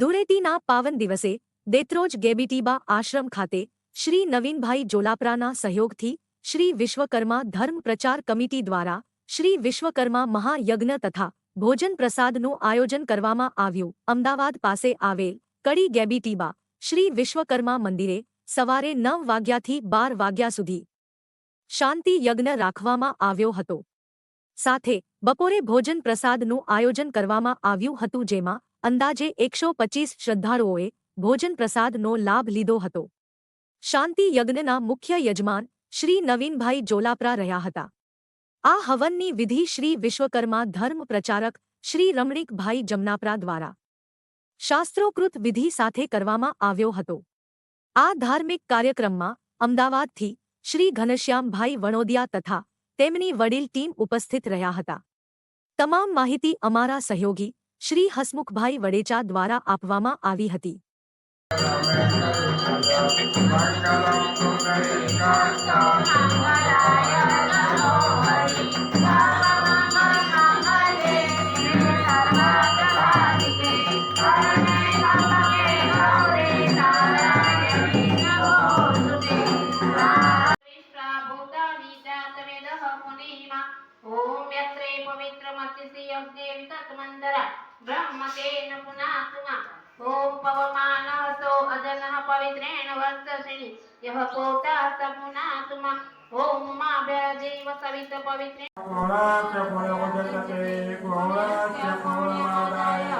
ધૂળેટીના પાવન દિવસે દેત્રોજ ગેબીટીબા આશ્રમ ખાતે શ્રી નવીનભાઈ જોલાપરાના સહયોગથી શ્રી વિશ્વકર્મા ધર્મ પ્રચાર કમિટી દ્વારા શ્રી વિશ્વકર્મા મહાયજ્ઞ તથા ભોજન પ્રસાદનું આયોજન કરવામાં આવ્યું. અમદાવાદ પાસે આવેલ કડી ગેબીટીબા શ્રી વિશ્વકર્મા મંદિરે સવારે નવ વાગ્યાથી બાર વાગ્યા સુધી શાંતિ યજ્ઞ રાખવામાં આવ્યો હતો. સાથે બપોરે ભોજન પ્રસાદનું આયોજન કરવામાં આવ્યું હતું, જેમાં અંદાજે એકસો પચીસ શ્રદ્ધાળુઓએ ભોજન પ્રસાદનો લાભ લીધો હતો. શાંતિ યજ્ઞના મુખ્ય યજમાન શ્રી નવીનભાઈ જોલાપરા રહ્યા હતા. આ હવનની વિધિ શ્રી વિશ્વકર્મા ધર્મ પ્રચારક શ્રી રમણીકભાઈ જમનાપરા દ્વારા શાસ્ત્રોકૃત વિધિ સાથે કરવામાં આવ્યો હતો. આ ધાર્મિક કાર્યક્રમમાં અમદાવાદથી શ્રી ઘનશ્યામભાઈ વણોદિયા તથા તેમની વડીલ ટીમ ઉપસ્થિત રહ્યા હતા. તમામ માહિતી અમારા સહયોગી શ્રી હસમુખભાઈ વડેચા દ્વારા આપવામાં આવી હતી. यत्रे पवित्रमतिसि यज्ञे वितत्मन्दर ब्रह्मतेन पुनातुमा ॐ पवमानः सो अजनः पवित्रेण वर्तसिनि यः पोतः स पुनातुमा ॐ माभ्यदेव सवित पवित्रेण गुणाच्य गुणमुदचते गुणाच्य गुणमादाय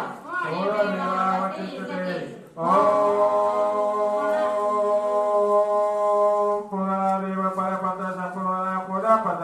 गुणमेवावतिष्ठते ॐ पुनरेव परपद सपुनः पुनपद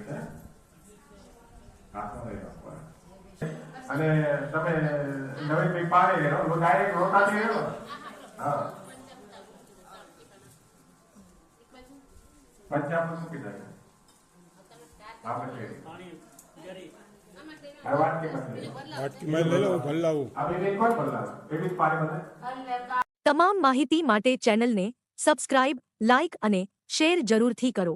છે હાથમાં લઈ બરાબર. અને તમે નવી બી પાણી લઈ લો ડાયરેક્ટ રોકાતી લઈ હા પંચામૃત મૂકી દે હા પછી લાવું તમામ માહિતી માટે ચેનલને સબસ્ક્રાઇબ લાઇક અને શેર જરૂરથી કરો